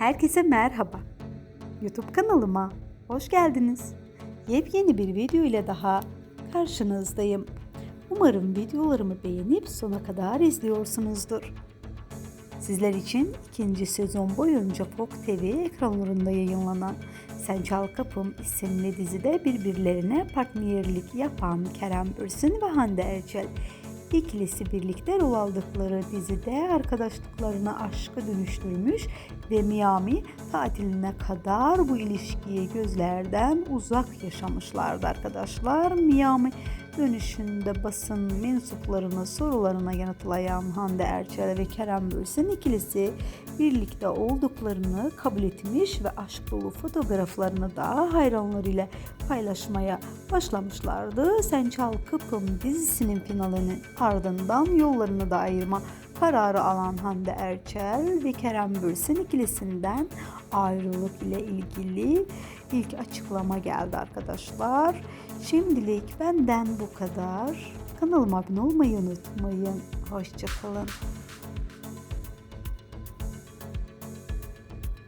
Herkese merhaba. YouTube kanalıma hoş geldiniz. Yepyeni bir video ile daha karşınızdayım. Umarım videolarımı beğenip sona kadar izliyorsunuzdur. Sizler için ikinci sezon boyunca Fox TV ekranlarında yayınlanan Sen Çal Kapım isimli dizide birbirlerine partnerlik yapan Kerem Bürsin ve Hande Erçel ikilisi birlikte rol aldıkları dizide arkadaşlıklarını aşka dönüştürmüş ve Miami tatiline kadar bu ilişkiyi gözlerden uzak yaşamışlardı arkadaşlar. Miami dönüşünde basın mensuplarının sorularına yanıtlayan Hande Erçel ve Kerem Bürsin ikilisi birlikte olduklarını kabul etmiş ve aşk dolu fotoğraflarını da hayranlarıyla paylaşmaya başlamışlardı. Sen Çal Kapım dizisinin finalinin ardından yollarını da ayırma kararı alan Hande Erçel ve Kerem Bürsin ikilisinden ayrılık ile ilgili ilk açıklama geldi arkadaşlar. Şimdilik benden bu kadar. Kanalıma abone olmayı unutmayın. Hoşçakalın.